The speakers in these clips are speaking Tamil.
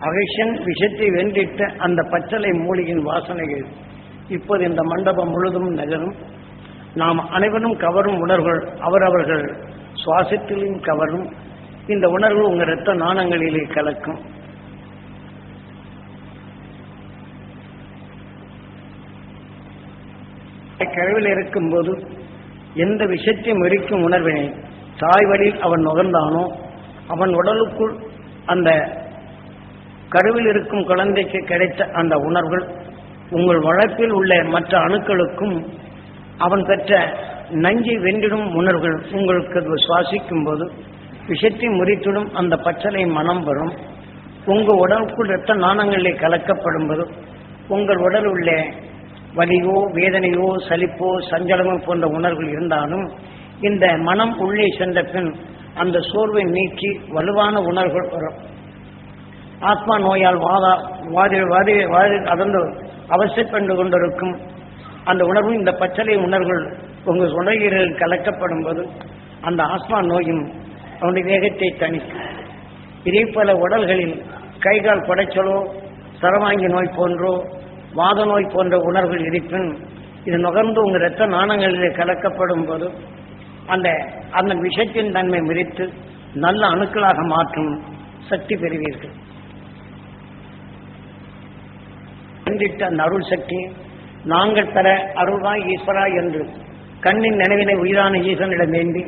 அகைஷன் விஷத்தை வென்றிட்ட அந்த பச்சளை மூலிகையின் வாசனைகள். இப்போது இந்த மண்டபம் முழுதும் நகரும். நாம் அனைவரும் கவரும் உணர்வுகள் அவரவர்கள் சுவாசத்திலும் கவரும். இந்த உணர்வு உங்க இரத்த நாணங்களிலே கலக்கும். கழிவில் இருக்கும்போது எந்த விஷத்தையும் எரிக்கும் உணர்வினை தாய் வழியில் அவன் நுகர்ந்தானோ அவன் உடலுக்குள் அந்த கருவில் இருக்கும் குழந்தைக்கு கிடைத்த அந்த உணர்வுகள் உங்கள் வழக்கில் உள்ள மற்ற அணுக்களுக்கும் அவன் பெற்ற நஞ்சை வென்றிடும் உணர்வுகள் உங்களுக்கு அது சுவாசிக்கும் போது விஷத்தை முறித்திடும் அந்த பச்சலை மனம் வரும். உங்கள் உடலுக்குள் இரத்த நாணங்களே கலக்கப்படும் போது உங்கள் உடல் உள்ள வலியோ வேதனையோ சலிப்போ சஞ்சலமோ போன்ற உணர்வுகள் இருந்தாலும் இந்த மனம் உள்ளே சென்ற பின் அந்த சோர்வை நீக்கி வலுவான உணர்வுகள் வரும். ஆத்மா நோயால் வாதா வாதி வாதி வாதி அதந்து அவசியப்பட்டு கொண்டிருக்கும். அந்த உணர்வு இந்த பச்சளை உணர்வுகள் உங்கள் உணர்வுகளில் கலக்கப்படும் போது அந்த ஆஸ்மா நோயும் அவனுடைய வேகத்தை தணிக்கும். இதே போல உடல்களில் கைகால் குடைச்சலோ சரவாங்கி நோய் போன்றோ வாத நோய் போன்ற உணர்வுகள் இருப்பின் இது நுகர்ந்து உங்கள் இரத்த நாணங்களிலே கலக்கப்படும் போது அந்த அந்த விஷத்தின் தன்மை மிரித்து நல்ல அணுக்களாக மாற்றும் சக்தி பெறுவீர்கள். கண்டிட்ட அந்த அருள் சக்தி நாங்கள் பெற அருள்வாய் ஈஸ்வரா என்று கண்ணின் நினைவினை உயிரான ஈசனிடம் வேண்டி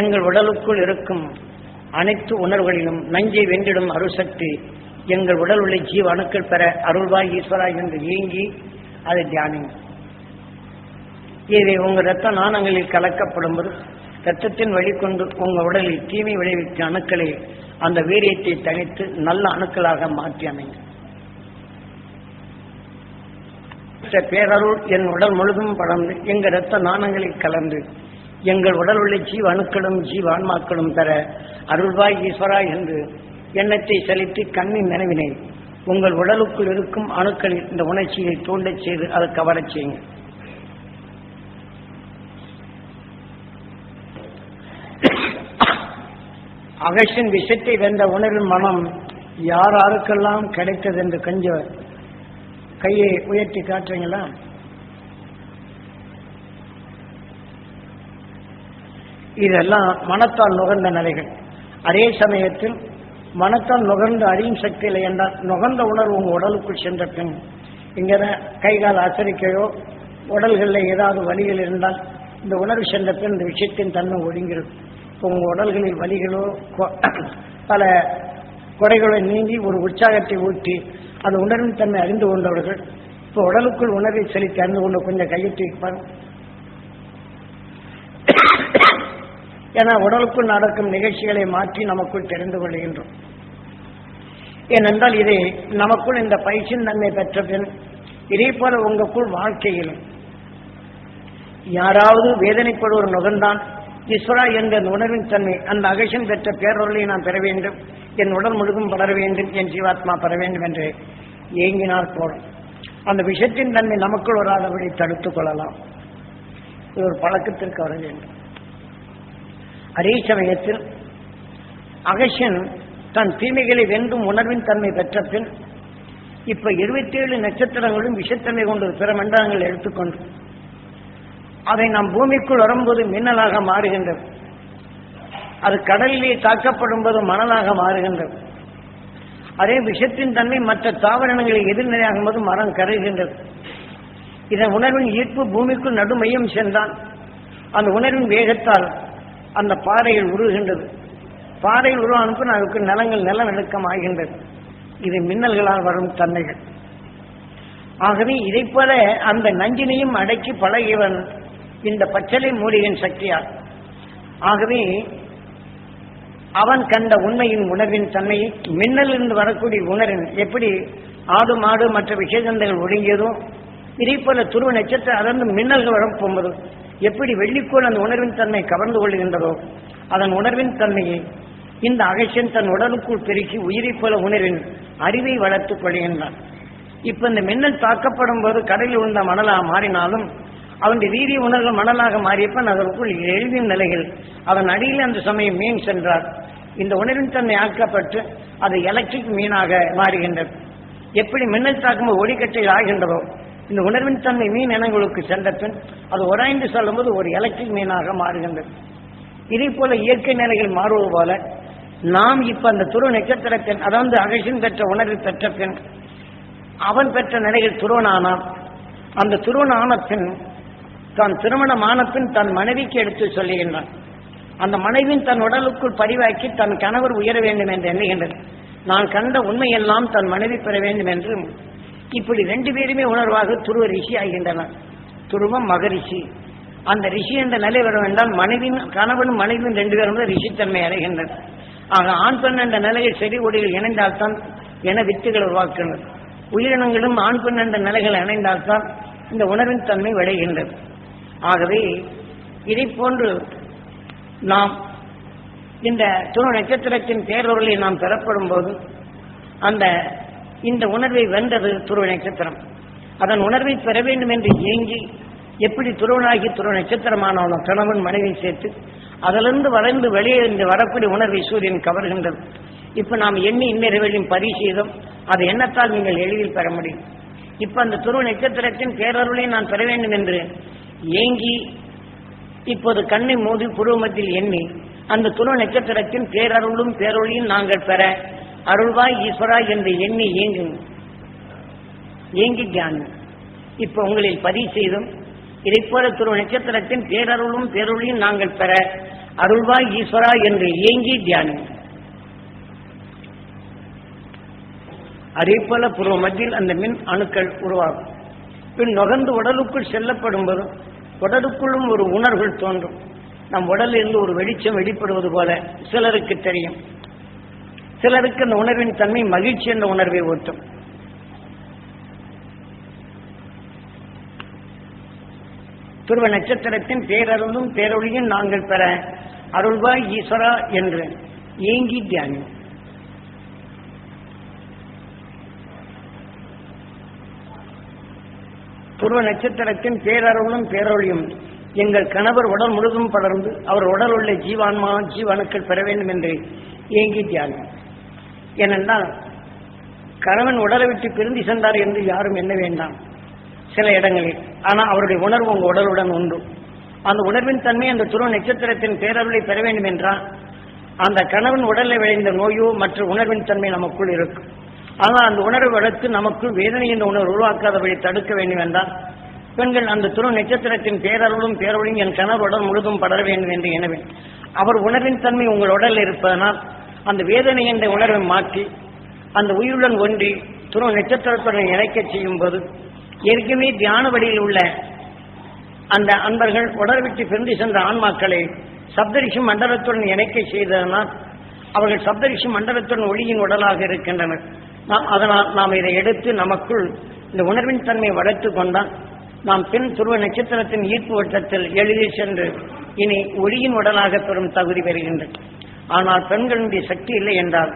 எங்கள் உடலுக்குள் இருக்கும் அனைத்து உணர்வுகளிலும் நஞ்சை வென்றிடும் அருசக்தி எங்கள் உடல் உள்ள ஜீவ அணுக்கள் பெற அருள்வாய் ஈஸ்வரா என்று இயங்கி அதை தியானிங்க. இதை உங்கள் இரத்த நாணங்களில் கலக்கப்படும் போது இரத்தத்தின் வழிகொண்டு உங்கள் உடலில் தீமை விளைவிக்கும் அணுக்களை அந்த வீரியத்தை தனித்து நல்ல அணுக்களாக மாற்றி அமைங்க. பேரருள் என் உடல் முழுதும் படர்ந்து எங்கள் இரத்த நாணங்களில் கலந்து எங்கள் உடல் உள்ள ஜீவ அணுக்களும் ஜீவ ஆன்மாக்களும் அருள்வாய் ஈஸ்வரா என்று எண்ணத்தை செலுத்தி கண்ணின் நினைவினை உங்கள் உடலுக்குள் இருக்கும் அணுக்களில் இந்த உணர்ச்சியை தூண்டச் செய்து அதை கவரச் செய்யுங்க அகசின் விஷத்தை வென்ற உணர்வின் மனம் யார் யாருக்கெல்லாம் கிடைத்தது என்று கொஞ்சம் கையை உயர்த்தி காட்டுறீங்களா? இதெல்லாம் மனத்தால் நுகர்ந்த நிலைகள். அதே சமயத்தில் மனத்தால் நுகர்ந்து அறியும் சக்தி இல்லை என்றால் நுகர்ந்த உணர்வு உங்கள் உடலுக்குள் சென்ற பின் இங்கே கைகால் அசரிக்கையோ உடல்களில் ஏதாவது வலிகள் இருந்தால் இந்த உணர்வு சென்ற பின் இந்த விஷயத்தின் தன்மை ஒடுங்கிறது உங்கள் உடல்களில் வலிகளோ பல குறைகளை நீங்கி ஒரு உற்சாகத்தை ஊட்டி அந்த உணர்வின் தன்மை அறிந்து கொண்டவர்கள். இப்போ உடலுக்குள் உணர்வை செலுத்தி அறிந்து கொண்டு கொஞ்சம் கையெட்டி வைப்பாங்க ஏன்னா உடலுக்குள் நடக்கும் நிகழ்ச்சிகளை மாற்றி நமக்குள் தெரிந்து கொள்கின்றோம். ஏனென்றால் இதை நமக்குள் இந்த பயிற்சியின் தன்மை பெற்ற பின் இதே போல உங்களுக்குள் வாழ்க்கையில் யாராவது வேதனைப்படுவோர் நுகர்ந்தான் ஈஸ்வரா என்ற உணர்வின் தன்மை அந்த அகசம் பெற்ற பேரொருளை நாம் பெற வேண்டும். என் உடல் முழுதும் படர வேண்டும் என் ஜீவாத்மா பெற வேண்டும் என்று ஏங்கினால் போடும் அந்த விஷயத்தின் தன்மை நமக்குள் வராதபடி தடுத்துக் கொள்ளலாம். இது ஒரு பழக்கத்திற்கு வர வேண்டும். அதே சமயத்தில் அகஷன் தன் தீமைகளை வென்றும் உணர்வின் தன்மை பெற்ற பின் இப்ப இருபத்தி ஏழு நட்சத்திரங்களும் விஷத்தன்மை கொண்டு பிற மண்டலங்கள் எடுத்துக்கொண்டு அதை நாம் பூமிக்குள் வரும்போது மின்னலாக மாறுகின்றது அது கடலிலே தாக்கப்படும் போது மணலாக மாறுகின்றது. அதே விஷத்தின் தன்மை மற்ற தாவரங்களை எதிர்நிலையாகும் போது மரம் கருகின்றது. இதன் உணர்வின் ஈர்ப்பு பூமிக்குள் நடுமையும் சென்றான். அந்த உணர்வின் வேகத்தால் அந்த பாறையில் உருகின்றது பாறையில் உருவானுக்கு அதுக்கு நிலங்கள் நிலநடுக்கம் ஆகின்றது இது மின்னல்களால் வரும் தன்மைகள். ஆகவே இதை போல அந்த நஞ்சினையும் அடக்கி பழகியவன் இந்த பச்சளை மூலிகையின் சக்தியார் ஆகவே அவன் கண்ட உண்மையின் உணர்வின் தன்மையை மின்னலிருந்து வரக்கூடிய உணர்வின் எப்படி ஆடு மாடு மற்ற விஷயந்தங்கள் ஒடுங்கியதும் இதே போல துருவ நட்சத்திரம் அதன் மின்னல்கள் வரப்போகும்போது எப்படி வெள்ளிக்கோள் அந்த உணர்வின் தன்மை கவர்ந்து கொள்கின்றதோ அதன் உணர்வின் தன்மையை இந்த அகசியன் தன் உடலுக்குள் பெருக்கி உயிரைப் போல உணர்வின் அறிவை வளர்த்துக் கொள்கின்றான். இப்ப இந்த மின்னல் தாக்கப்படும் போது கடலில் உள்ள மணலாக மாறினாலும் அவனுடைய வீரிய உணர்வு மணலாக மாறியப்பன் அதற்குள் எழுதிய நிலைகள். அதன் அடியில் அந்த சமயம் மீன் சென்றார். இந்த உணர்வின் தன்மை ஆக்கப்பட்டு அது எலக்ட்ரிக் மீனாக மாறுகின்றது. எப்படி மின்னல் தாக்கும்போது ஒளிக்கட்டை ஆகின்றதோ இந்த உணர்வின் தன்மை மீன் இனங்களுக்கு சென்ற பின் அது உராய்ந்து செல்லும்போது ஒரு எலக்ட்ரிக் மீனாக மாறுகின்றது. இதே போல இயற்கை நிலைகள் மாறுவது போல நாம் இப்ப அந்த துருவ நட்சத்திரத்தின் அதாவது அகசின் பெற்ற உணர்வு பெற்ற பின் அவன் பெற்ற நிலையில் துருவனானான் அந்த துருவன் ஆன பின் தான் திருமணம் ஆன பின் தன் மனைவிக்கு எடுத்து சொல்லுகின்றான். அந்த மனைவின் தன் உடலுக்குள் பதிவாக்கி தன் கணவர் உயர வேண்டும் என்று எண்ணுகின்றது. நான் கண்ட உண்மையெல்லாம் தன் மனைவி பெற வேண்டும் என்று இப்படி ரெண்டு பேருமே உணர்வாக துருவ ரிஷி ஆகின்றனர். துருவம் மகரிஷி அந்த ரிஷி என்ற நிலை வர வேண்டால் மனைவின் கணவனும் மனைவியும் ரெண்டு பேரும் ரிஷித்தன்மை அடைகின்றனர். ஆக ஆண் பெண் என்ற நிலையில் செடி கொடிகள் இணைந்தால்தான் என வித்துகள் உருவாக்குகிறது உயிரினங்களும் ஆண் பெண் என்ற நிலைகள் இணைந்தால்தான் இந்த உணர்வின் தன்மை விளைகின்றது. ஆகவே இதை போன்று நாம் இந்த துணு நட்சத்திரத்தின் பேரொருளை நாம் பெறப்படும் போது அந்த இந்த உணர்வை வென்றது துருவ நட்சத்திரம். அதன் உணர்வை பெற வேண்டும் என்று ஏங்கி எப்படி துருவனாகி துருவ நட்சத்திரமானவனோ கணவன் மனைவி சேர்த்து அதிலிருந்து வளர்ந்து வெளியே இருந்து வரக்கூடிய உணர்வை சூரியன் கவர்கின்றது. இப்ப நாம் எண்ணி இன்னிரவெளியும் பரிசீதம் அது எண்ணத்தால் நீங்கள் எளிதில் பெற முடியும். இப்ப அந்த துருவ நட்சத்திரத்தின் பேரருளை நான் பெற வேண்டும் என்று ஏங்கி இப்போது கண்ணை மூடி புருவமத்தில் எண்ணி அந்த துருவ நட்சத்திரத்தின் பேரருளும் பேரொழியும் நாங்கள் பெற அருள்வாய் ஈஸ்வரா என்று எண்ணி ஏங்கும். ஏங்கி தியானம். இப்ப உங்களில் பதிவு செய்தும் இதை போல துருவ நட்சத்திரத்தின் பேரருளும் பேரொழியும் நாங்கள் பெற அருள்வாய் ஈஸ்வரா என்று ஏங்கி தியானம். அதே போல புருவ மத்தியில் அந்த மின் அணுக்கள் உருவாகும். பின் நுகர்ந்து உடலுக்குள் செல்லப்படும் போது உடலுக்குள்ளும் ஒரு உணர்வுகள் தோன்றும். நம் உடலில் இருந்து ஒரு வெளிச்சம் வெளிப்படுவது போல சிலருக்கு தெரியும். சிலருக்கு அந்த உணர்வின் தன்மை மகிழ்ச்சி என்ற உணர்வை ஊட்டும். துருவ நட்சத்திரத்தின் பேரருளும் பேரொழியும் நாங்கள் பெற அருள்வாய் ஈஸ்வரா என்று ஏங்கி தியானம் துருவ நட்சத்திரத்தின் பேரருளும் பேரொழியும். எங்கள் கணவர் உடல் முழுதும் படர்ந்து அவர் உடல் உள்ள ஜீவான்மா ஜீவனுக்கள் பெற வேண்டும் என்று ஏங்கி தியானம். ஏனென்றால் கணவன் உடலை விட்டு பிரிந்து சென்றார் என்று யாரும் எண்ண வேண்டாம். சில இடங்களில். ஆனால் அவருடைய உணர்வு உங்கள் உடலுடன் உண்டு. அந்த உணர்வின் தன்மை அந்த துருவ நட்சத்திரத்தின் பேரருளை பெற வேண்டும் என்றால் அந்த கணவன் உடலில் விளைந்த நோயோ மற்ற உணர்வின் தன்மை நமக்குள் இருக்கும். ஆனால் அந்த உணர்வு வளர்த்து நமக்குள் வேதனை என்ற உணர்வு உருவாக்காதபடி தடுக்க வேண்டும் என்றால் பெண்கள் அந்த துரு நட்சத்திரத்தின் பேரருளும் பேரொழியும் என் கணவர் உடல் முழுதும் படர வேண்டும் என்று எனவே அவர் உணர்வின் தன்மை உங்கள் உடலில் இருப்பதனால் அந்த வேதனை என்ற உணர்வை மாற்றி அந்த உயிருடன் ஒன்றி துருவ நட்சத்திரத்துடன் இணைக்க செய்யும் போது ஏற்கனவே தியான வழியில் உள்ள அந்த அன்பர்கள் உடல் விட்டு பிரிந்து சென்ற ஆன்மாக்களை சப்தரிஷி மண்டலத்துடன் இணைக்க செய்ததனால் அவர்கள் சப்தரிஷி மண்டலத்துடன் ஒளியின் உடலாக இருக்கின்றனர். நாம் அதனால் நாம் இதை எடுத்து நமக்குள் இந்த உணர்வின் தன்மை வளர்த்து கொண்டால் நாம் பின் துருவ நட்சத்திரத்தின் ஈர்ப்பு வட்டத்தில் எளிதில் சென்று இனி ஒளியின் உடலாக பெறும் தகுதி பெறுகின்றது ஆனால் பெண்களுடைய சக்தி இல்லை என்றால்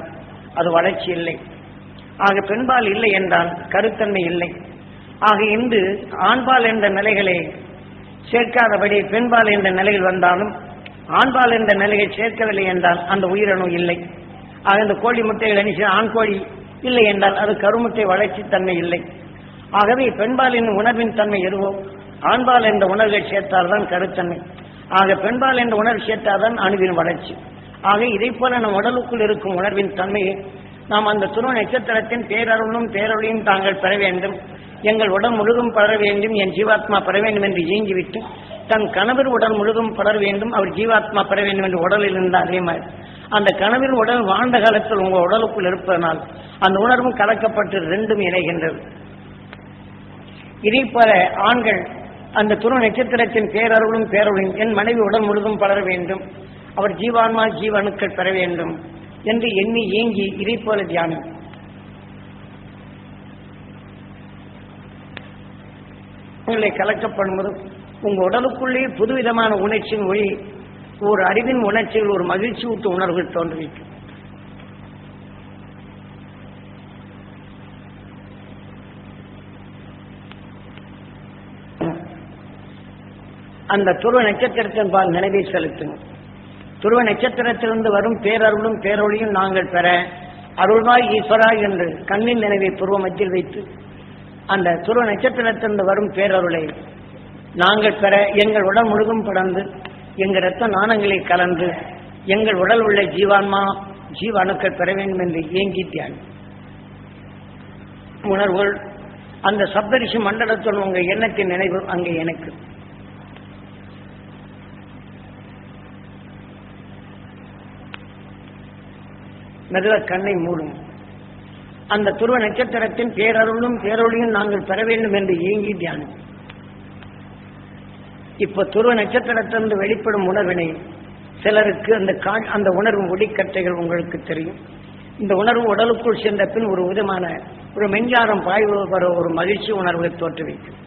அது வளர்ச்சி இல்லை. ஆக பெண்பால் இல்லை என்றால் கருத்தன்மை இல்லை. ஆக இன்று ஆண்பால் என்ற நிலைகளை சேர்க்காதபடி பெண்பால் என்ற நிலையில் வந்தாலும் ஆண்பால் என்ற நிலையை சேர்க்கவில்லை என்றால் அந்த உயிரணு இல்லை. ஆக இந்த கோழி முட்டைகள் அணிச்சு ஆண் கோழி இல்லை என்றால் அது கருமுட்டை வளர்ச்சி தன்மை இல்லை. ஆகவே பெண்பாலின் உணர்வின் தன்மை எதுவோ ஆண்பால் என்ற உணர்வை சேர்த்தால்தான் கருத்தன்மை. ஆக பெண்பால் என்ற உணர்வு சேர்த்தால்தான் அணுவின் வளர்ச்சி. ஆக இதை போல நம் உடலுக்குள் இருக்கும் உணர்வின் தன்மையை நாம் அந்த துருவ நட்சத்திரத்தின் பேரருளும் பேரொழியும் தாங்கள் பெற வேண்டும். எங்கள் உடல் முழுதும் படர வேண்டும் என் ஜீவாத்மா பெற வேண்டும் என்று இயங்கிவிட்டு தன் கணவர் உடல் முழுதும் படர வேண்டும் அவர் ஜீவாத்மா பெற வேண்டும் என்று உடலில் இருந்த அதே மாதிரி. அந்த கனவில் உடல் வாழ்ந்த காலத்தில் உங்கள் உடலுக்குள் இருப்பதனால் அந்த உணர்வும் கலக்கப்பட்டு ரெண்டும் இணைகின்றது. இதே போல ஆண்கள் அந்த துணு நட்சத்திரத்தின் பேரருளும் பேரொழியும் என் மனைவி உடல் முழுதும் பலர வேண்டும். அவர் ஜீவான்மா ஜீவனுக்கள் பெற வேண்டும் என்று எண்ணி ஏங்கி இதை போல தியானம். உங்களை கலக்கப்படும்போது உங்க உடலுக்குள்ளே புதுவிதமான உணர்ச்சியின் ஒளி ஒரு அறிவின் உணர்ச்சியில் ஒரு மகிழ்ச்சி ஊட்டு உணர்வுகள் தோன்றுவிக்கும் அந்த துருவ நட்சத்திரத்தின் பால் நினைவை செலுத்துங்க துருவ நட்சத்திரத்திலிருந்து வரும் பேரருளும் பேரொழியும் நாங்கள் பெற அருள்வாய் ஈஸ்வரா என்று கண்ணின் நினைவை பூர்வ மத்தியில் வைத்து அந்த துருவ நட்சத்திரத்திலிருந்து வரும் பேரருளை நாங்கள் பெற எங்கள் உடல் முழுதும் படர்ந்து எங்கள் ரத்த நாணங்களை கலந்து எங்கள் உடல் உள்ள ஜீவான்மா ஜீவாணுக்கள் பெற வேண்டும் என்று ஏங்கி உணர்வுகள் அந்த சப்தரிஷி மண்டலத்துடன் உங்கள் எண்ணத்தின் நினைவு அங்கே எனக்கு. மெதுவ கண்ணை மூடும். அந்த துருவ நட்சத்திரத்தின் பேரருளும் பேரொழியும் நாங்கள் பெற வேண்டும் என்று ஏங்கி தியானம் இப்ப துருவ நட்சத்திரத்திலிருந்து வெளிப்படும் உணர்வினை சிலருக்கு அந்த கா அந்த உணர்வு ஒடிக்கட்டைகள் உங்களுக்கு தெரியும். இந்த உணர்வு உடலுக்குள் சென்ற பின் ஒரு விதமான ஒரு மெஞ்சாரம் பாய்வு வர ஒரு மகிழ்ச்சி உணர்வை தோற்றுவிக்கும்.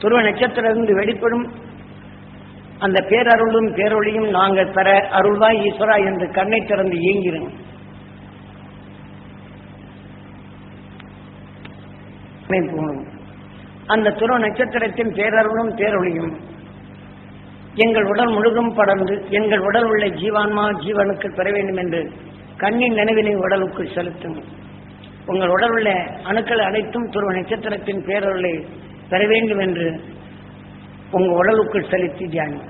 துருவ நட்சத்திரத்திலிருந்து வெளிப்படும் அந்த பேரருளும் பேரொழியும் நாங்கள் பெற அருள்வாய் ஈஸ்வரா என்று கண்ணை திறந்து இயங்கிறோம் அந்த துருவ நட்சத்திரத்தின் பேரருளும் பேரொழியும் எங்கள் உடல் முழுதும் படர்ந்து எங்கள் உடல் உள்ள ஜீவான்மா ஜீவனுக்கு பெற வேண்டும் என்று கண்ணின் நினைவினை உடலுக்குள் செலுத்தும். உங்கள் உடல் உள்ள அணுக்கள் அனைத்தும் துருவ நட்சத்திரத்தின் பேரருளை பெற வேண்டும் என்று உங்க உடலுக்குள் செலுத்தி தியானி.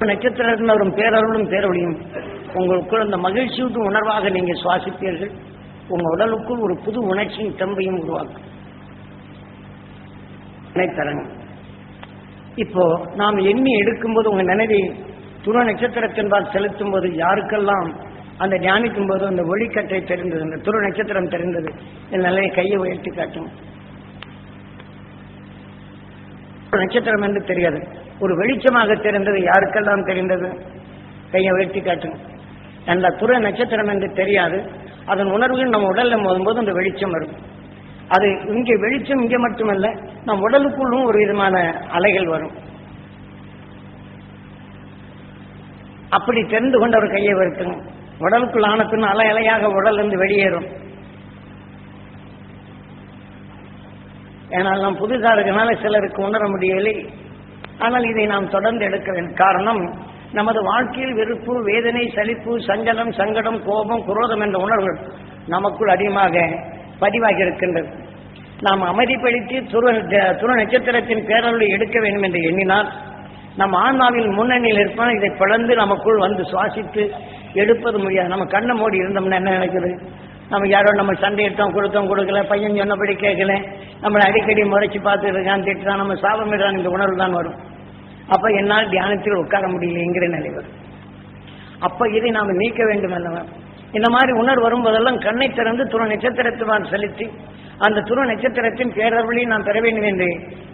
நட்சத்திரத்தில் வரும் பேரருளும் பேரொழியும் உங்களுக்குள் அந்த மகிழ்ச்சியூட்டு உணர்வாக நீங்க சுவாசிப்பீர்கள். உங்க உடலுக்குள் ஒரு புது உணர்ச்சியின் தெம்பையும் உருவாக்கும். தரணும் இப்போ நாம் எண்ணி எடுக்கும்போது உங்க நினைவை துண நட்சத்திரத்தின்பால் செலுத்தும் போது யாருக்கெல்லாம் அந்த தியானிக்கும் போது அந்த ஒளிக்கட்டை தெரிந்தது அந்த துரு நட்சத்திரம் தெரிந்தது. என் நிலையை கையை உயர்த்தி காட்டும். நட்சத்திரம் என்று தெரியாது. ஒரு வெளிச்சமாக தெரிந்தது யாருக்கெல்லாம் தெரிந்தது? கையை உயர்த்தி காட்டும். அந்த துற நட்சத்திரம் என்று தெரியாது. அதன் உணர்வுகள் நம்ம உடல்ல மோதும்போது அந்த வெளிச்சம் வரும். அது இங்கே வெளிச்சம் இங்கே மட்டுமல்ல நம் உடலுக்குள்ளும் ஒரு விதமான அலைகள் வரும். அப்படி தெரிந்து கொண்டவர் கையை வருத்தணும் உடலுக்குள் ஆன பின் அலை அலையாக உடல் இருந்து வெளியேறும். ஏனால் நாம் புதுசாக இருக்கனால சிலருக்கு உணர முடியவில்லை ஆனால் இதை நாம் தொடர்ந்து எடுக்க வேண்டும் காரணம் நமது வாழ்க்கையில் வெறுப்பு வேதனை சலிப்பு சஞ்சலம் சங்கடம் கோபம் குரோதம் என்ற உணர்வுகள் நமக்குள் அதிகமாக பதிவாகி இருக்கின்றது. நாம் அமைதிப்படுத்தி துரு துரு நட்சத்திரத்தின் பேரருளை எடுக்க வேண்டும் என்று எண்ணினால் நம் ஆன்மாவின் முன்னணியில் இருப்பான் இதை பிளந்து நமக்குள் வந்து சுவாசித்து எடுப்பது முடியாது. நம்ம கண்ணை மூடி இருந்தோம்னா என்ன நினைக்குது? நம்ம யாரோ நம்ம சண்டையிட்டோம் கொடுத்தோம் கொடுக்கல பையன் சொன்னபடி கேட்கல. நம்மளை அடிக்கடி முறைச்சு பார்த்துட்டு இருக்கான் திட்டுறான். நம்ம சாபமிடுறான் இந்த உணர்வு தான் வரும். அப்ப என்னால் தியானத்தில் உட்கார முடியலைங்கிற நிலை வரும். அப்ப இதை நாம் நீக்க வேண்டும் அல்லவா? இந்த மாதிரி உணர்வு வரும்போதெல்லாம் கண்ணை திறந்து துணை நட்சத்திரத்துவான் செலுத்தி அந்த துணை நட்சத்திரத்தின் பேரருளையும் நான் பெற வேண்டும் என்று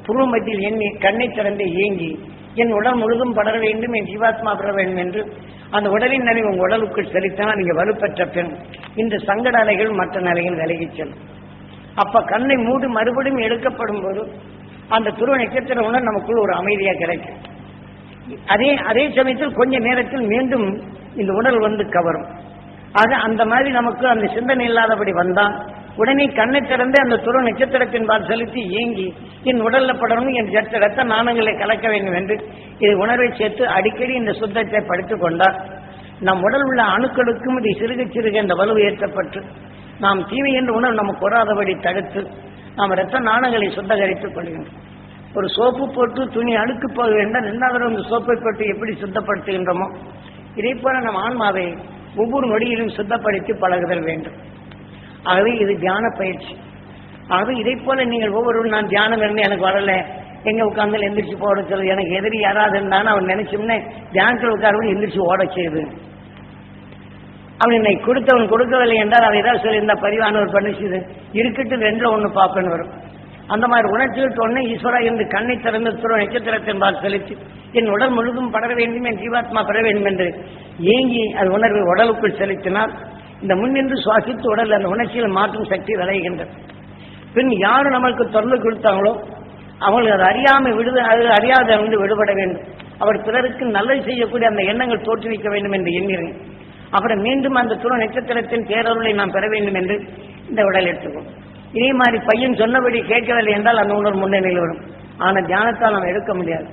புருவ மத்தியில் எண்ணி கண்ணை திறந்து ஏங்கி என் உடல் முழுதும் படர வேண்டும் என் ஜீவாத்மா பெற வேண்டும் என்று அந்த உடலின் நிலை உங்கள் உடலுக்குள் செலுத்தினால் நீங்க வலுப்பெற்ற பெண். இந்த சங்கட அலைகள் மற்ற நிலையில் விலகி செல்லும். அப்ப கண்ணை மூடி மறுபடியும் எடுக்கப்படும் போது அந்த துருவ நட்சத்திர உணர் நமக்குள் ஒரு அமைதியா கிடைக்கும். அதே அதே சமயத்தில் கொஞ்ச நேரத்தில் மீண்டும் இந்த உடல் வந்து கவரும். ஆக அந்த மாதிரி நமக்கு அந்த சிந்தனை இல்லாதபடி வந்தால் உடனே கண்ணை திறந்து அந்த துருவ நட்சத்திரத்தின் பால் செலுத்தி ஏங்கி என் உடல்ல படணும் என் ரத்த நாணங்களை கலக்க வேண்டும் என்று இது உணர்வை சேர்த்து அடிக்கடி இந்த சுத்தத்தை படித்துக் கொண்டார். நம் உடல் உள்ள அணுக்களுக்கும் இது சிறுக சிறுக இந்த வலு ஏற்றப்பட்டு நாம் தீமை என்று உணர்வு நமக்கு வராதபடி தடுத்து நாம் ரத்த நாணங்களை சுத்தகரித்துக் கொள்கின்றோம். ஒரு சோப்பு போட்டு துணி அழுக்கு போக வேண்டாம் ரெண்டாவது அந்த சோப்பை போட்டு எப்படி சுத்தப்படுத்துகின்றோமோ இதே போல நம் ஆன்மாவை ஒவ்வொரு நொடியிலும் சுத்தப்படுத்தி பழகுதல் வேண்டும். ஆகவே இது தியான பயிற்சி. ஆகவே இதை போல நீங்கள் ஒவ்வொருவரும் நான் தியானம் இருந்து எனக்கு வரல. எங்க உட்கார்ந்து எந்திரிச்சு போட சொல்லு. எனக்கு எதிரி யாராவது இருந்தாலும் அவன் நினைச்சோம்னே தியானத்தில் உட்கார்ந்து எந்திரிச்சு ஓட செய்யுது அவன் என்னை கொடுத்தவன் கொடுக்கவில்லை என்றால் அவன் ஏதாவது சொல்லியிருந்தா பதிவானவர் பண்ணிச்சுது இருக்கட்டும் ரெண்டுல ஒன்று பார்ப்பேன்னு வரும். அந்த மாதிரி உணர்ச்சிகள் ஒண்ணு ஈஸ்வரா என்று கண்ணை திறந்து துற நட்சத்திரத்தின் பால் செலுத்தி என் உடல் முழுதும் படர வேண்டும் என் ஜீவாத்மா பெற வேண்டும் என்று ஏங்கி அது உணர்வை உடலுக்குள் செலுத்தினால் இந்த முன்னின்று சுவாசித்து உடல் அந்த உணர்ச்சியில் மாற்றும் சக்தி விளைகின்றது பின் யார் நமக்கு தொல்லை கொடுத்தாங்களோ அவங்களுக்கு அது அறியாமல் விடுத அது அறியாத வந்து விடுபட வேண்டும். அவர் பிறருக்கு நல்லது செய்யக்கூடிய அந்த எண்ணங்கள் தோற்றுவிக்க வேண்டும் என்று எண்ணிறேன். அப்புறம் மீண்டும் அந்த துணை நட்சத்திரத்தின் பேரருளை நாம் பெற வேண்டும் என்று இந்த உடல் எடுத்துக்கோம் இதே மாதிரி பையன் சொன்னபடி கேட்கவில்லை என்றால் அந்த உணர்வு முன்னணியில் வரும். ஆனால் தியானத்தால் நாம் எடுக்க முடியாது.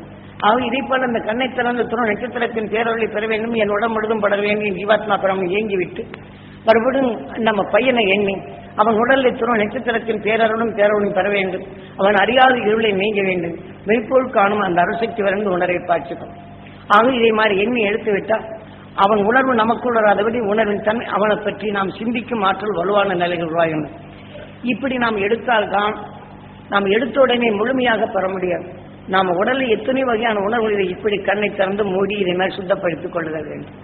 ஆக இதை போல அந்த கண்ணை திறந்த துணை நட்சத்திரத்தின் பேரொழி பெற வேண்டும். என் உடம்பு முழுதும் பட வேண்டும். ஜீவாத்மா பிரமம் இயங்கிவிட்டு மறுபடியும் நம்ம பையனை எண்ணி அவன் உடலில் துணை நட்சத்திரத்தின் பேரருளும் பேரருளும் பெற வேண்டும். அவன் அறியாத இருளை நீங்க வேண்டும். மெய்ப்போல் காணும் அந்த அருசக்தி வரைந்து உணரை பாய்ச்சிக்கும். ஆக இதை மாதிரி எண்ணி எடுத்து விட்டால் அவன் உணர்வு நமக்குள் வராதபடி உணர்வின் தன்மை அவனை பற்றி நாம் சிந்திக்கும் ஆற்றல் வலுவான நிலைகள் உருவாகின்றன இப்படி நாம் எடுத்தால்தான் நாம் எடுத்த உடனே முழுமையாக பெற முடியாது. நாம் உடலில் எத்தனை வகையான உணர்வுகளை இப்படி கண்ணை திறந்து மூடி இதை மாதிரி சுத்தப்படுத்திக் கொள்ளுதல் வேண்டும்.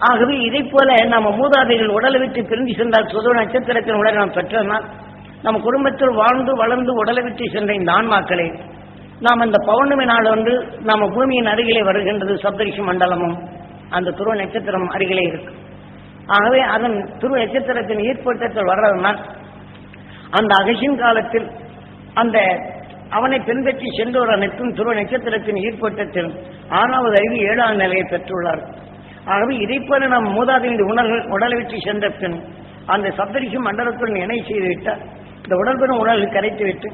ஆகவே இதை போல நம்ம மூதாதைகள் உடலை விட்டு பிரிந்து சென்றால் சுத நட்சத்திரத்தின் உடலை நாம் பெற்றனால் நம்ம குடும்பத்தில் வாழ்ந்து வளர்ந்து உடலை விட்டு சென்ற இந்த ஆன்மாக்களை நாம் அந்த பௌர்ணமி நாள் வந்து நம்ம பூமியின் அருகிலே வருகின்றது சப்தரிஷி மண்டலமும் அந்த துருவ நட்சத்திரம் அருகிலே இருக்கு. ஆகவே அதன் துருவ நட்சத்திரத்தின் ஈர்ப்பட்டத்தில் வர்றதுனால் அந்த அகசின் காலத்தில் அந்த அவனை பின்பற்றி சென்றோர் அனைத்தும் துருவ நட்சத்திரத்தின் ஈர்ப்பட்டத்தில் ஆறாவது அறிவு ஏழாம் நிலையை பெற்றுள்ளார் ஆகவே இதை போல நம் மூதாதையின் உணர்கள் உடலை விட்டு சென்ற பின் அந்த சப்தரிஷி மண்டலத்துடன் இணை செய்து விட்டால் இந்த உடல்பெறும் உணர்வு கரைத்து விட்டு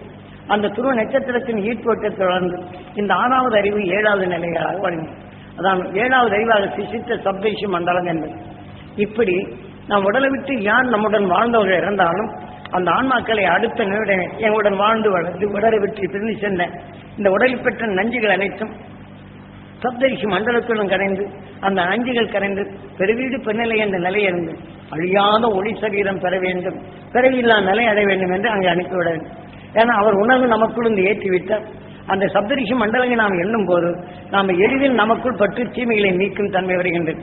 அந்த துருவ நட்சத்திரத்தின் ஈர்ப்பட்டத்தில் வளர்ந்து இந்த ஆறாவது அறிவு ஏழாவது நிலையாக வழங்கும் அதான் ஏழாவது அறிவாக சிசித்த சப்தரிஷி மண்டலம் என்பது. இப்படி நாம் உடலை விட்டு யார் நம்முடன் வாழ்ந்தவர்கள் இறந்தாலும் அந்த ஆன்மாக்களை அடுத்த நிமிடம் எங்களுடன் வாழ்ந்து வளர்ந்து உடலை விட்டு பிரிந்து சென்ற இந்த உடலில் பெற்ற நஞ்சுகள் அனைத்தும் சப்தரிஷி மண்டலத்துடன் கரைந்து அந்த நஞ்சுகள் கரைந்து பெருவீடு பெண்ணிலை என்ற நிலையிருந்து அழியாத ஒளி சரீரம் பெற வேண்டும் பிறவில்லா நிலை அடைய வேண்டும் என்று அங்கே அனுப்பிவிட வேண்டும் ஏன்னா அவர் உணர்வு நமக்குள் இருந்து ஏற்றிவிட்டார். அந்த சப்தரிஷி மண்டலங்கள் நாம் எண்ணும் போது நாம் எளிதில் நமக்குள் பற்று தீமைகளை நீக்கும் தன்மை வருகின்றது.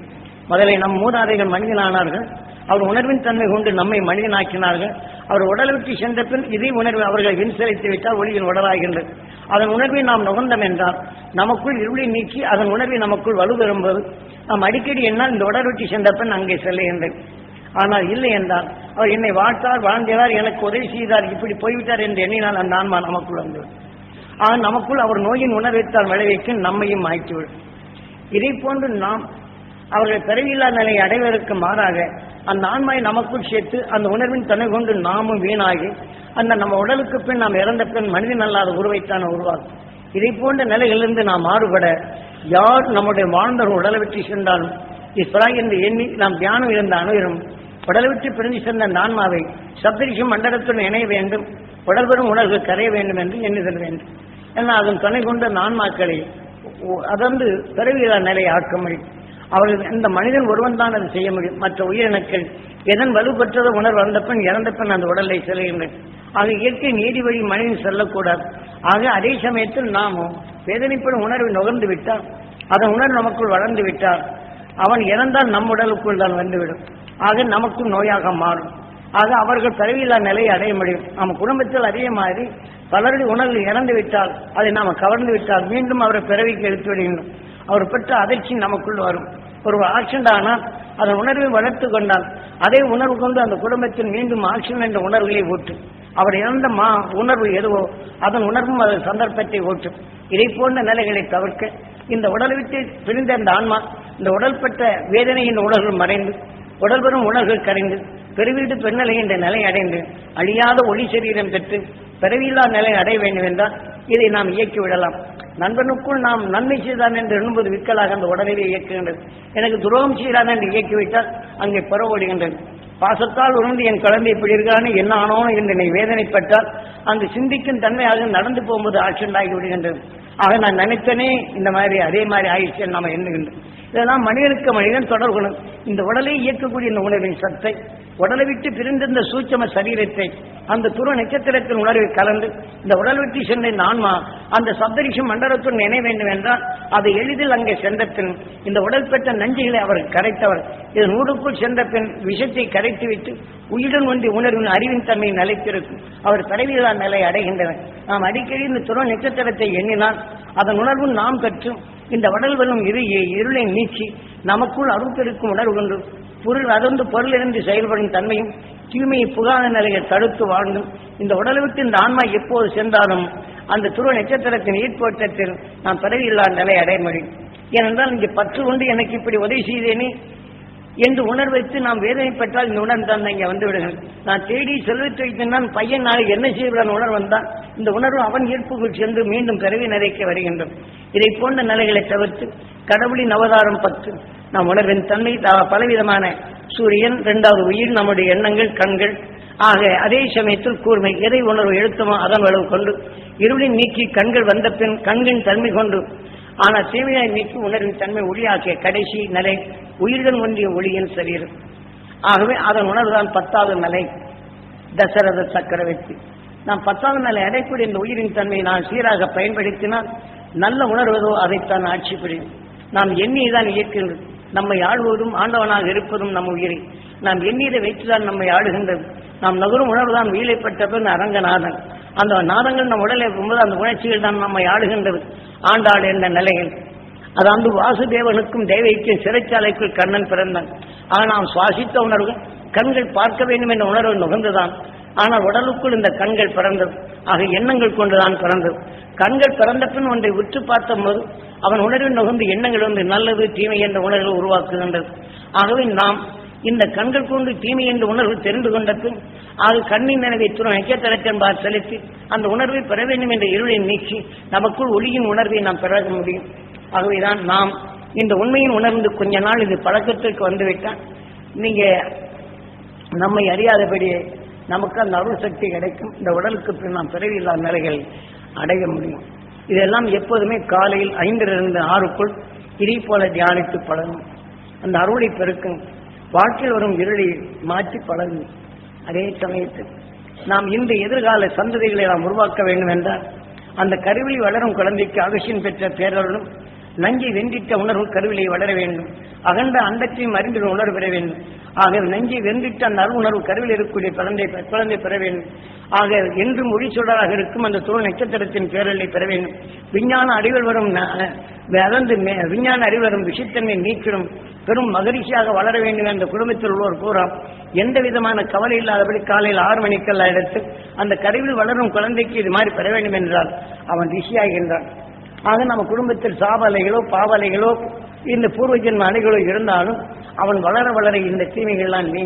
முதலில் நம் மூதாதைகள் மனிதனானார்கள். அவர் உணர்வின் தன்மை கொண்டு நம்மை மனிதனாக்கினார்கள். அவர் உடலை விட்டு சென்ற பின் இதே உணர்வு அவர்கள் விண்சலித்து விட்டால் ஒளியின் உடலாகின்றது. அதன் உணர்வை நாம் நுகர்ந்தோம் என்றால் நமக்குள் இருளை நீக்கி அதன் உணர்வை நமக்குள் வலு வரும்போது நாம் அடிக்கடி என்னால் இந்த உடல் விட்டு சென்ற பின் அங்கே செல்லுகின்றேன். ஆனால் இல்லை என்றால் அவர் என்னை வாழ்த்தார் வாழ்ந்தார் எனக்கு உதவி செய்தார் இப்படி போய்விட்டார் என்று எண்ணினால் அந்த ஆன்மா நமக்குள் வந்துவிடும். ஆனால் நமக்குள் அவர் நோயின் உணர்வைத்தால் விளைவிக்கும் நம்மையும் மாய்த்துவிடும். இதை போன்று நாம் அவர்கள் பிறவியில்லா நிலையை அடைவதற்கு மாறாக அந்த ஆன்மாவை நமக்குள் சேர்த்து அந்த உணர்வின் துணை கொண்டு நாமும் வீணாகி அந்த நம்ம உடலுக்கு பின் நாம் இறந்த பின் மனிதன் அல்லாத உருவைத்தான உருவாக்கும். இதை போன்ற நிலையிலிருந்து நாம் மாறுபட யார் நம்முடைய வாழ்ந்தவர் உடலை விட்டு சென்றாலும் இஸ்ரா என்று எண்ணி நாம் தியானம் இருந்த அணுகிரும் உடலை விட்டு பிரிந்து சென்ற அந்த ஆன்மாவை மண்டலத்துடன் இணைய வேண்டும் உடல் பெறும் உணர்வு கரைய வேண்டும் என்று எண்ணுதல் வேண்டும். ஏன்னா அதன் துணை கொண்ட அந்த ஆன்மாக்களை அதந்து பிறவியில்லா நிலையை ஆக்க முடியும். அவர்கள் இந்த மனிதன் ஒருவன் தான் அதை செய்ய முடியும். மற்ற உயிரினங்கள் எதன் வலுப்பற்றதோ உணர்வு வந்த பின் இறந்த பின் அந்த உடலை செல்கின்றன. ஆக இயற்கை நீதி வழி மனிதன் செல்லக்கூடாது. ஆக அதே சமயத்தில் நாமும் வேதனைப்படும் உணர்வு நுகர்ந்து விட்டால் அதன் உணர்வு நமக்குள் வளர்ந்து விட்டால் அவன் இறந்தால் நம் உடலுக்குள் தான் வந்துவிடும். ஆக நமக்கும் நோயாக மாறும். ஆக அவர்கள் பரவியில்லா நிலையை அடைய முடியும். நம்ம குடும்பத்தில் அதே மாதிரி பலருடைய உணர்வு இறந்து விட்டால் அதை நாம் கவர்ந்து விட்டால் மீண்டும் அவரை பிறவிக்கு எடுத்து விடுகின்றோம். அவர் பெற்ற அதிர்ச்சி நமக்குள் வரும். ஒரு ஆக்சிடென்ட் ஆனால் அதன் உணர்வை வளர்த்து கொண்டால் அதே உணர்வு கொண்டு அந்த குடும்பத்தில் மீண்டும் ஆக்சிடென்ட் என்ற உணர்வுகளை ஊட்டும். அவர் இறந்த மா உணர்வு எதுவோ அதன் உணர்வும் அதன் சந்தர்ப்பத்தை ஓட்டும் இதை போன்ற நிலைகளை தவிர்க்க இந்த உடலை விட்டு பிரிந்த அந்த ஆன்மா இந்த உடல் பெற்ற வேதனையின் உணர்வுகள் மறைந்து உடல் பெறும் உணர்வுகள் கரைந்து பெருவீடு பெண்நிலை என்ற நிலை அடைந்து அழியாத ஒளி சரீரம் பெற்று பிறவியில்லா நிலை அடைய வேண்டும் என்றால் இதை நாம் இயக்கி விடலாம். நண்பனுக்குள் நாம் நன்மை செய்தான் என்று எண்ணும்போது விக்கலாக அந்த உடலிலே இயக்குகின்றது. எனக்கு துரோகம் செய்கிறான் என்று இயக்கிவிட்டால் அங்கே புறவோடுகின்றது பாசத்தால் உணர்ந்து என் குழந்தை இப்படி இருக்கிறானே என்ன ஆனோ என்று என்னை வேதனைப்பட்டால் அங்கு சிந்திக்கும் தன்மையாக நடந்து போகும்போது ஆக்சிடென்ட் ஆகி விடுகின்றது. ஆக நான் நினைத்தனே இந்த மாதிரி அதே மாதிரி ஆயிடுச்சு நாம எண்ணுகின்றோம். இதெல்லாம் மனிதனுக்கு மனிதன் தொடர்புணும் இந்த உடலை இயக்கக்கூடிய இந்த உணர்வின் சத்தை. உடலை விட்டு பிரிந்திருந்த சூட்சம சரீரத்தை அந்த துருவ நட்சத்திரத்தின் உணர்வை கலந்து இந்த உடல் விட்டு சென்ற இந்த ஆன்மா அந்த சப்தரிஷி மண்டலத்துடன் நினை வேண்டும் என்றால் அதை எளிதில் அங்கே சென்ற பின் இந்த உடல் பெற்ற நஞ்சுகளை அவர் கரைத்தவர். இதன் ஊருக்குள் சென்ற பின் விஷத்தை கரைத்துவிட்டு உயிருடன் ஒன்றி உணர்வின் அறிவின் தன்மை நிலைத்திருக்கும். அவர் பிறவியில்லா நிலை அடைகின்றனர். நாம் அடிக்கடி இந்த துருவ நட்சத்திரத்தை எண்ணினால் அதன் உணர்வும் நாம் கற்றும் இந்த வடல் வெல்லும் இரு இருளை நீக்கி நமக்குள் அருப்பெருக்கும் உணர்வு ஒன்று பொருள் அதொன்று பொருளிலிருந்து செயல்படும் தன்மையும் தீமையை புகாத நிலையை தடுத்து வாழ்ந்தும் இந்த உடலுக்கு இந்த ஆன்மா எப்போது சென்றாலும் அந்த துருவ நட்சத்திரத்தின் ஈர்ப்போட்டத்தில் நாம் பிறவியில்லா நிலை அடைய முடியும். ஏனென்றால் இங்கே பற்று கொண்டு எனக்கு இப்படி உதவி செய்தேனே என்று உணர்வைத்து நாம் வேதனை பெற்றால் இந்த உணர்வு தான் இங்கே வந்து நான் தேடி செல்வத்தை வைத்திருந்தான் பையன் நாளைக்கு என்ன செய்கிறான் உணர்வு வந்தால் இந்த உணர்வு அவன் ஈர்ப்புக்குள் சென்று மீண்டும் கருவி நிறைக்க வருகின்றது. இதை போன்ற நிலைகளை தவிர்த்து கடவுளின் அவதாரம் பத்து. நாம் உணர்வின் தன்மை த- பலவிதமான சூரியன் இரண்டாவது உயிர் நம்முடைய எண்ணங்கள் கண்கள். ஆக அதே சமயத்தில் கூர்மை எதை உணர்வு எழுத்துமோ அதன் அளவு கொண்டு இருளின் நீக்கி கண்கள் வந்த பின் கண்களின் தன்மை கொண்டு ஆனால் தீமையாய் நீக்கி உணர்வின் தன்மை ஒளியாக்கிய கடைசி நிலை உயிர்கள் ஒன்றிய ஒளியின் சரீரம் ஆகவே அதன் உணர்வுதான் பத்தாவது நிலை தசரத சக்கரவர்த்தி. நாம் பத்தாவது நிலை அடைக்கூடிய இந்த உயிரின் தன்மையை நான் சீராக பயன்படுத்தினால் நல்ல உணர்வதோ அதைத்தான் ஆட்சி புரியும். நாம் எண்ணியதான் இயக்குகிறது நம்மை ஆள்வதும் ஆண்டவனாக இருப்பதும் நம் உயிரை. நாம் எண்ணியதை வைத்துதான் நம்மை ஆடுகின்றது நாம் நகரும் உணர்வுதான் வீழைப்பட்ட பின் அரங்கநாதன். அந்த நாதங்கள் நம் உடலை வரும்போது அந்த உணர்ச்சிகள் தான் நம்மை ஆடுகின்றது ஆண்டாள் என்ற நிலையில். அதாவது வாசுதேவனுக்கும் தேவைக்கும் சிறைச்சாலைக்குள் கண்ணன் பிறந்தான். ஆனால் நாம் சுவாசித்த உணர்வு கண்கள் பார்க்க வேண்டும் என்ற உணர்வு நுகர்ந்துதான் ஆனால் உடலுக்குள் இந்த கண்கள் பிறந்தது. ஆக எண்ணங்கள் கொண்டுதான் பிறந்தது. கண்கள் பிறந்த பின் ஒன்றை உற்று பார்த்தபோது அவன் உணர்வில் நுகர்ந்து எண்ணங்கள் வந்து நல்லது தீமை என்ற உணர்வை உருவாக்குகின்றது. ஆகவே நாம் இந்த கண்கள் கொண்டு தீமை என்ற உணர்வு தெரிந்து கொண்டதும் அது கண்ணின் நினைவை துணை நட்சத்திரத்தின்பால் செலுத்தி அந்த உணர்வை பெற வேண்டும் என்ற இருளை நீக்கி நமக்குள் ஒளியின் உணர்வை நாம் பெற முடியும். ஆகவேதான் நாம் இந்த உண்மையின் உணர்ந்து கொஞ்ச நாள் இது பழக்கத்திற்கு வந்துவிட்டால் நீங்க நம்மை அறியாதபடியே நமக்கு அந்த அருள் சக்தி கிடைக்கும். இந்த உடலுக்கு பின் நாம் பிறவி இல்லாத நிலைகள் அடைய முடியும். இதெல்லாம் எப்போதுமே காலையில் ஐந்திலிருந்து ஆறுக்குள் இதை போல தியானித்து பழகும். அந்த அருளை பெருக்கும் வாழ்க்கையில் வரும் இருளை மாற்றி பழகும் அதே சமயத்தில். நாம் இந்த எதிர்கால சந்ததிகளை நாம் உருவாக்க வேண்டும் என்றால் அந்த கருவிழி வளரும் குழந்தைக்கு அகசியம் பெற்ற பேரர்களும் நஞ்சை வென்றிட்ட உணர்வு கருவிலை வளர வேண்டும். அகண்ட அண்டத்தையும் அறிந்து உணர்வு பெற வேண்டும். ஆக நஞ்சை வென்றிட்ட அந்த அருள் உணர்வு கருவில் இருக்கக்கூடிய குழந்தை குழந்தை பெற வேண்டும். ஆக என்று மொழி சுடராக இருக்கும் அந்த துணை நட்சத்திரத்தின் பேரலை பெற வேண்டும். விஞ்ஞான அறிவில் வரும் அறந்து விஞ்ஞான அறிவு வரும் விஷயத்தன்மை நீக்கிடும். பெரும் மகிழ்ச்சியாக வளர வேண்டும் என்ற குடும்பத்தில் உள்ளோர் பூரா எந்த விதமான கவலை இல்லாதபடி காலையில் ஆறு மணிக்கெல்லாம் எடுத்து அந்த கருவில் வளரும் குழந்தைக்கு இது மாதிரி பெற வேண்டும் என்றால் அவன் ரிஷியாகின்றான். ஆக நம்ம குடும்பத்தில் சாவலைகளோ பாவலைகளோ இந்த பூர்வ ஜென்ம இருந்தாலும் அவன் வளர வளர இந்த தீமைகள்லாம் நீ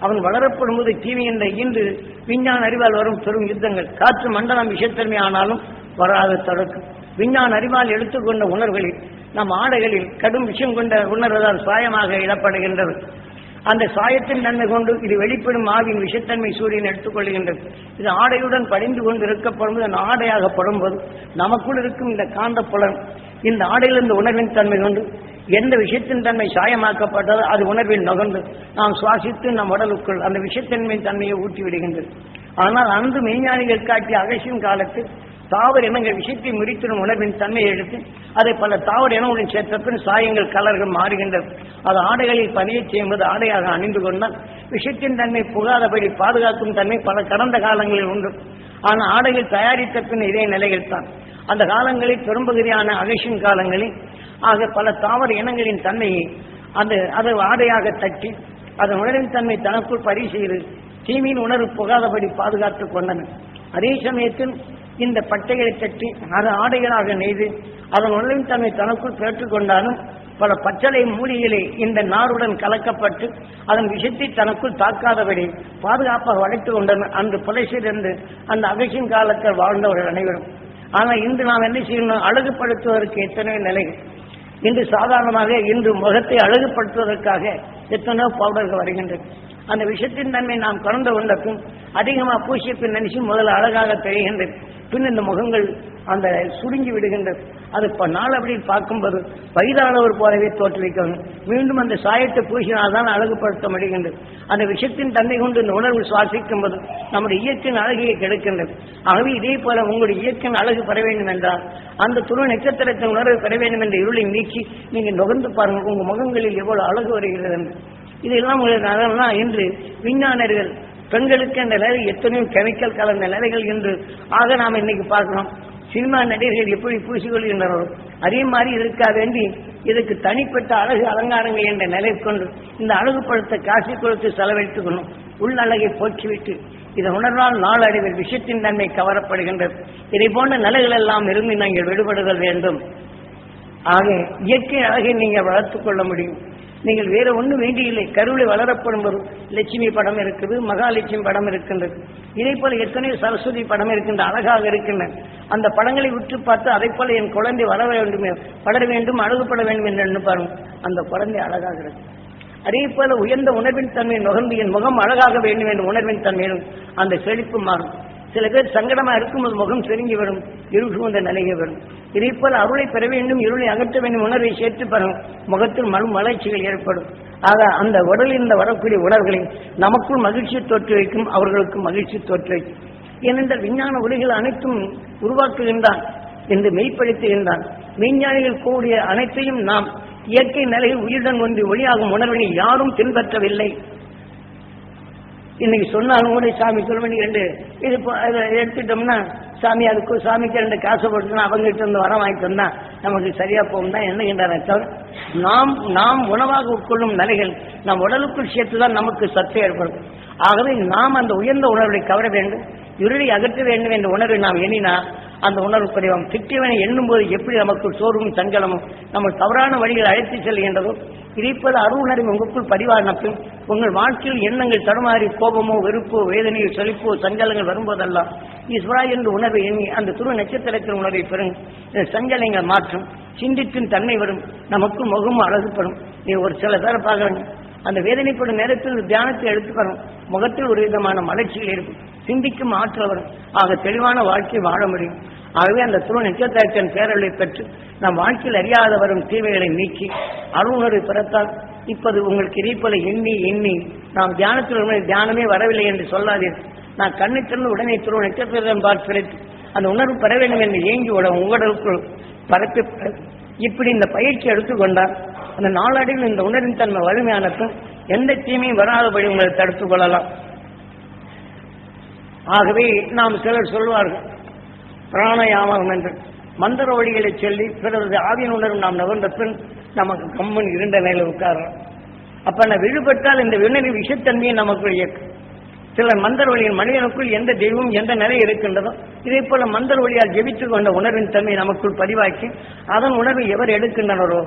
அவன் வளரப்படும் போது தீமை என்ற இன்று விஞ்ஞான அறிவால் வரும் பெரும் யுத்தங்கள். காற்று மண்டலம் விஷத்தன்மை ஆனாலும் வராது தடுக்கும். விஞ்ஞான அறிவால் எடுத்துக்கொண்ட உணர்வுகளில் நம் ஆடைகளில் கடும் விஷம் கொண்ட உணர்வுதான் சாயமாக இடப்படுகின்றது அந்த சாயத்தின் தன்மை கொண்டு இது வெளிப்படும் ஆவின் விஷத்தன்மை சூரியன் எடுத்துக்கொள்கின்றது இது ஆடையுடன் படிந்து கொண்டு இருக்கப்படும்போது அந்த ஆடையாக படும்போது நமக்குள் இருக்கும் இந்த காந்த புலன் இந்த ஆடையிலிருந்து உணர்வின் தன்மை கொண்டு எந்த விஷயத்தின் தன்மை சாயமாக்கப்பட்டதோ அது உணர்வில் நுகர்ந்து நாம் சுவாசித்து நம் உடலுக்குள் அந்த விஷத்தன்மையின் தன்மையை ஊட்டி விடுகின்றது ஆனால் அன்று மெய்ஞானிகள் காட்டிய அகசியம் காலத்தில் தாவர இனங்கள் விஷயத்தை முறித்திடும் உணர்வின் தன்மையை எடுத்து அதை பல தாவர இனங்களுடன் சேர்த்த பின் சாயங்கள் கலர்கள் மாறுகின்றது அது ஆடைகளில் பணியை செய்யும்போது ஆடையாக அணிந்து கொண்டால் விஷயத்தின் தன்மை புகாதபடி பாதுகாக்கும் தன்மை பல கடந்த காலங்களில் உண்டு. ஆனால் ஆடைகள் தயாரித்த பின் இதே நிலையில் தான். அந்த காலங்களில் பெரும்பகுதியான அகேஷன் காலங்களில் ஆக பல தாவர இனங்களின் தன்மையை அந்த அதை ஆடையாக தட்டி அதன் உணர்வின் தன்மை தனக்குள் பரி செய்து தீமையின் உணர்வு புகாதபடி பாதுகாத்துக் கொண்டன. அதே சமயத்தில் இந்த பட்டைகளை கட்டி அது ஆடைகளாக நெய்து அதன் உள்ளின் தன்னை தனக்குள் பெற்றுக்கொண்டாலும் பல பச்சளை மூலிகளே இந்த நாருடன் கலக்கப்பட்டு அதன் விஷத்தை தனக்குள் தாக்காதபடி பாதுகாப்பாக வளைத்துக் கொண்டனர் அன்று புலைசிலிருந்து அந்த அகசின் காலத்தில் வாழ்ந்தவர்கள் அனைவரும். ஆனால் இன்று நாம் என்ன செய்யணும்? அழகுபடுத்துவதற்கு எத்தனையோ நிலை. இன்று சாதாரணமாக இன்று முகத்தை அழகுபடுத்துவதற்காக எத்தனையோ பவுடர்கள் வருகின்றன. அந்த விஷயத்தின் தன்மை நாம் கலந்து கொண்ட பின் அதிகமாக பூசிய பின் நினைச்சு முதல்ல அழகாக தெரிகின்றது பின் இந்த முகங்கள் அந்த சுருங்கி விடுகின்றது அது இப்போ அப்படி பார்க்கும்போது வயதானவர் போலவே தோற்றுவிக்கணும் மீண்டும் அந்த சாயத்தை பூசினால்தான் அழகுபடுத்த முடிகின்றது. அந்த விஷயத்தின் தன்மை கொண்டு இந்த உணர்வு சுவாசிக்கும் போது நம்முடைய இயற்கையின் அழகையை கெடுக்கின்றது. ஆகவே இதே போல உங்களுடைய இயற்கையின் அழகு பெற வேண்டும் என்றால் அந்த துணை நட்சத்திரத்தின் உணர்வை பெற வேண்டும் என்ற இருளை நீக்கி நீங்கள் நுகர்ந்து பாருங்கள் உங்கள் முகங்களில் எவ்வளவு அழகு வருகிறது என்று. இதெல்லாம் உங்களுக்கு அதெல்லாம் இன்று விஞ்ஞானர்கள் பெண்களுக்கு அந்த நிலை எத்தனையோ கெமிக்கல் கலந்த நிலைகள் என்று ஆக நாம் இன்னைக்கு பார்க்கிறோம். சினிமா நடிகர்கள் எப்படி பூசிக்கொள்கின்றனரோ அதே மாதிரி இதற்காக வேண்டி இதுக்கு தனிப்பட்ட அழகு அலங்காரங்கள் என்ற நிலை கொண்டு இந்த அழகுப்படுத்த காசு கொடுத்து செலவழித்துக்கணும் உள் அழகை போக்கிவிட்டு இதை உணர்வால் நாளடைவில் விஷயத்தின் தன்மை கவரப்படுகின்றது. இதை போன்ற நிலைகள் எல்லாம் இருந்து நீங்கள் விடுபடுதல் வேண்டும். ஆக இயற்கை அழகை நீங்கள் வளர்த்துக் கொள்ள முடியும். நீங்கள் வேற ஒன்றும் வேண்டியில்லை. கருவிலை வளரப்படும் வரும் லட்சுமி படம் இருக்குது மகாலட்சுமி படம் இருக்கின்றது. இதே போல எத்தனையோ சரஸ்வதி படம் இருக்கின்ற அழகாக இருக்கின்றன அந்த படங்களை உற்று பார்த்து அதை போல என் குழந்தை வளர வேண்டும் வளர வேண்டும் அழகுபட வேண்டும் என்று எண்ணுப்பாருங்க அந்த குழந்தை அழகாக இருக்கும் அதே போல உயர்ந்த உணர்வின் தன்மை நுகர்ந்து என் முகம் அழகாக வேண்டும் என்ற உணர்வின் தன்மையிலும் அந்த செழிப்பு மாறும். சில பேர் சங்கடமா இருக்கும்போது முகம் செருங்கி வரும் இருள் சூழ்ந்த நிலையை வரும். இதே போல அருளை பெற வேண்டும் இருளை அகற்ற வேண்டும் உணர்வை சேர்த்து பெறும் முகத்தில் மறு மலர்ச்சிகள் ஏற்படும். ஆக அந்த உடலில் இருந்து வரக்கூடிய உணர்வுகளை நமக்குள் மகிழ்ச்சி தோற்று வைக்கும் அவர்களுக்கும் மகிழ்ச்சி தோற்று வைக்கும். ஏனென்றால் விஞ்ஞான உலகில் அனைத்தும் உருவாக்குகின்றான் என்று மெய்ப்படுத்துகின்றான் விஞ்ஞானிகள் கூடிய அனைத்தையும் நாம் இயற்கை நிலையில் உயிருடன் ஒன்று ஒளியாகும் உணர்வினை யாரும் பின்பற்றவில்லை. இன்னைக்கு சொன்னாலும் கூட சாமி சொல்லுவேன் ரெண்டு இது எடுத்துட்டோம்னா சாமி அதுக்கு சாமிக்கு ரெண்டு காசு கொடுத்தோம்னா அவங்ககிட்ட இருந்து வரம் வாங்கிட்டு வந்தா நமக்கு சரியா போகும் தான் என்ன தவிர நாம் நாம் உணவாக உட்கொள்ளும் நிலைகள் நம் உடலுக்குள் சேர்த்து தான் நமக்கு சத்து ஏற்படும். ஆகவே நாம் அந்த உயர்ந்த உணர்வை கவர வேண்டும் இருளை அகற்ற வேண்டும் என்ற உணர்வை நாம் எண்ணினா அந்த உணர்வு குறைவாம் திட்டியவனை எண்ணும்போது எப்படி நமக்கு சோர்வும் சஞ்சலமும் நம்ம தவறான வழியில் அழைத்து செல்கின்றதோ? இருப்பது அருவுணர்வு உங்களுக்குள் பதிவானப்பின் உங்கள் வாழ்க்கையில் எண்ணங்கள் தடுமாறி கோபமோ வெறுப்போ வேதனையோ செழிப்போ சஞ்சலங்கள் வரும்போதெல்லாம் ஈஸ்வரா என்று உணர்வை எண்ணி அந்த துரு நட்சத்திரத்தின் உணர்வை பெறும். சஞ்சலங்கள் மாற்றும். சிந்தித்தின் தன்மை வரும். நமக்கு முகமும் அழகுப்படும் நீ ஒரு சில பேரை பார்க்குறாங்க அந்த வேதனைப்படும் நேரத்தில் தியானத்தை எடுத்துக்கணும். முகத்தில் ஒரு விதமான மலர்ச்சிகள் இருக்கும். சிந்திக்கும் ஆற்றல் வரும் ஆக தெளிவான வாழ்க்கை வாழ முடியும். ஆகவே அந்த துணை நட்சத்திரத்தின் பேரலை பெற்று நம் வாழ்க்கையில் அறியாத வரும் தீமைகளை நீக்கி அருணரை பிறத்தால் இப்போது உங்களுக்கு இறைப்பதை எண்ணி எண்ணி நாம் தியானத்தில் தியானமே வரவில்லை என்று சொல்லாதீர்கள் நான் கண்ணை திறந்து உடனே துருவ நட்சத்திரம் பார்த்து அந்த உணர்வு பெற வேண்டும் என்று ஏங்கி விட உங்களுக்குள் பரப்பி இப்படி இந்த பயிற்சி எடுத்துக்கொண்டால் அந்த நாளடைவில் இந்த உணர்வின் தன்மை வலிமையானதும் எந்த தீமையும் வராதபடி உங்களை தடுத்துக் கொள்ளலாம். ஆகவே நாம் சிலர் சொல்வார்கள் பிராணயாமம் என்று. மந்திர வழிகளை சொல்லி பிறகு ஆவியின் உணர்வு நாம் நகர்ந்த பின் நமக்கு கம்மன் இருண்ட நிலையில் உட்கார்றோம். அப்ப நான் விடுபட்டால் இந்த விண்ணறி விஷத்தன்மையை நமக்குள் இயக்கும். சிலர் மந்திர வழியின் மனிதனுக்குள் எந்த தெய்வம் எந்த நிலை இருக்கின்றதோ இதே போல மந்திர வழியால் ஜெபித்து கொண்ட உணர்வின் தன்மை நமக்குள் பதிவாக்கி அதன் உணர்வை எவர் எடுக்கின்றனரோ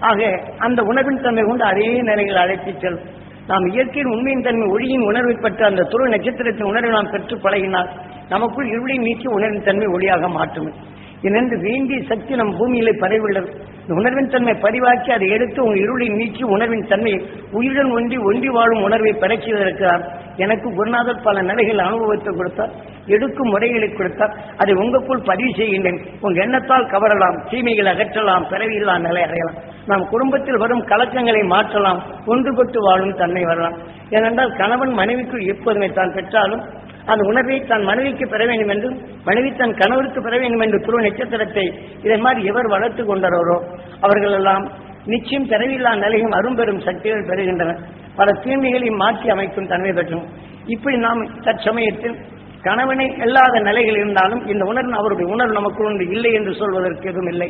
ஆக அந்த உணர்வின் தன்மை கொண்டு அதே நிலையில் அழைத்துச் செல்லும். நாம் இயற்கையின் உண்மையின் தன்மை ஒளியின் உணர்வை பெற்ற அந்த துரு நட்சத்திரத்தின் உணர்வை நாம் பெற்று பழகினால் நமக்குள் இருளை நீக்கி உணர்வின் தன்மை ஒளியாக மாற்றும். இதென்று வேண்டிய சக்தி நம் பூமியிலே பரவியுள்ளது. இந்த உணர்வின் தன்மை பதிவாக்கி அதை எடுத்து உங்கள் இருளை நீக்கி உணர்வின் தன்மையை உயிருடன் ஒன்றி ஒன்றி வாழும் உணர்வை பெறச் செய்திருக்கிறார் எனக்கு குருநாதர் பல நிலைகள் அனுபவத்தை கொடுத்தார். எடுக்கும் முறைகளை கொடுத்தால் அதை உங்களுக்குள் பதிவு செய்கின்றேன். உங்கள் எண்ணத்தால் கவரலாம் தீமைகளை அகற்றலாம் பிறவியில்லா நிலை அடையலாம். நாம் குடும்பத்தில் வரும் கலக்கங்களை மாற்றலாம் ஒன்றுபட்டு வாழும் தன்மை வரலாம். ஏனென்றால் கணவன் மனைவிக்குள் எப்போதுமே தான் பெற்றாலும் அந்த உணர்வை தன் மனைவிக்கு பெற வேண்டும் என்றும் மனைவி தன் கணவருக்கு பெற வேண்டும் என்று துருவ நட்சத்திரத்தை இதை மாதிரி எவர் வளர்த்து கொண்டாரோ அவர்கள் எல்லாம் நிச்சயம் பிறவில்லா நிலையும் அரும்பெரும் சக்திகள் பெறுகின்றன. பல தீமைகளையும் மாற்றி அமைக்கும் தன்மை பெற்றும். இப்படி நாம் தற்சமயத்தில் கணவனை இல்லாத நிலைகள் இருந்தாலும் இந்த உணர்வு அவருடைய உணர்வு நமக்கு ஒன்று இல்லை என்று சொல்வதற்கு எதுவும் இல்லை.